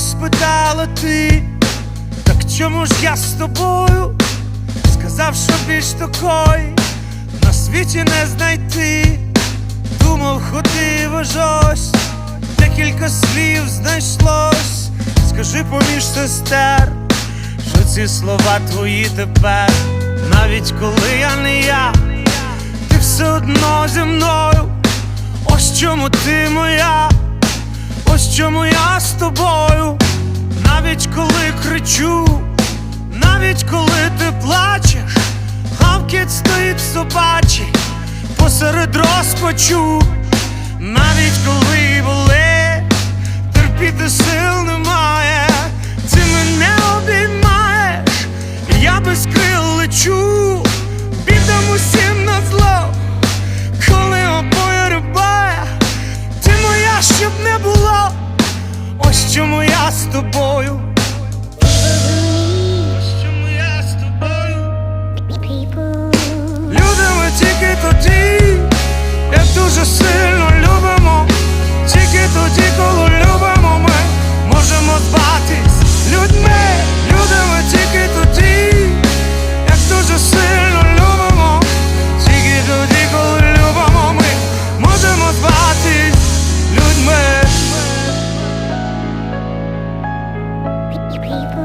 Спитала ти, так чому ж я з тобою? Сказав, що більш такої на світі не знайти. Думав, ходив аж ось, декілька слів знайшлось. Скажи поміж сестер, що ці слова твої тепер, навіть коли я не я, ти все одно зі мною. Ось чому ти моя, ось чому я з тобою, навіть коли кричу, навіть коли ти плачеш, гавкіт стоїть собачий посеред розпачу, навіть коли болить, терпіти сил немає, ти мене обіймаєш, я без крил лечу, чому я з тобою. Ось ми тільки тоді, як дуже сильно любимо, тільки тоді, коли people.